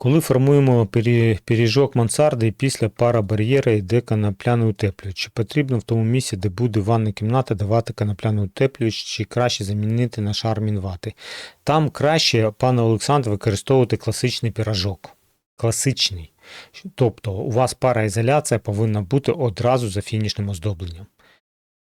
Коли формуємо пирі- пиріжок мансарди після пара бар'єра йде канапляний утеплювач, чи потрібно в тому місці, де буде ванна кімната, давати канапляний утеплювач, чи краще замінити на шар мінвати? Там краще, пане Олександр, використовувати класичний пірожок. Класичний. Тобто у вас параізоляція повинна бути одразу за фінішним оздобленням.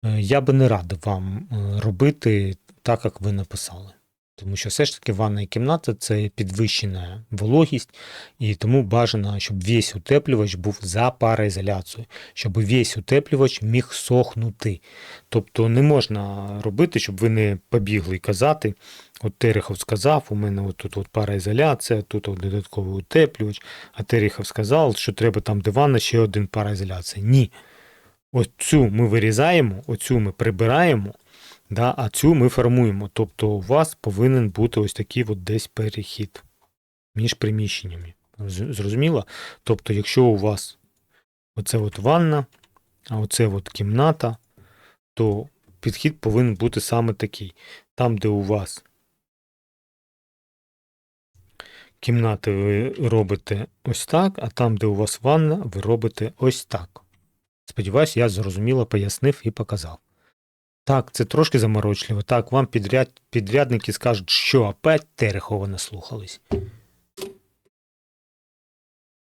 Е, Я би не радив вам е, робити так, як ви написали. Тому що все ж таки ванна і кімната це підвищена вологість, і тому бажано, щоб весь утеплювач був за параізоляцією, щоб весь утеплювач міг сохнути. Тобто не можна робити, щоб ви не побігли і казати. От Терехов сказав, у мене от тут от параізоляція, тут от додатковий утеплювач, а Терехов сказав, що треба там де ванна ще один параізоляція. Ні. Оцю ми вирізаємо, оцю ми прибираємо, да, а цю ми формуємо. Тобто у вас повинен бути ось такий от десь перехід між приміщеннями. Зрозуміло? Тобто, якщо у вас оце от ванна, а оце от кімната, то підхід повинен бути саме такий. Там, де у вас кімнати ви робите ось так, а там, де у вас ванна, ви робите ось так. Сподіваюсь, я зрозуміло пояснив і показав. Так, це трошки заморочливо. Так, вам підряд, підрядники скажуть, що опять Терехова наслухались.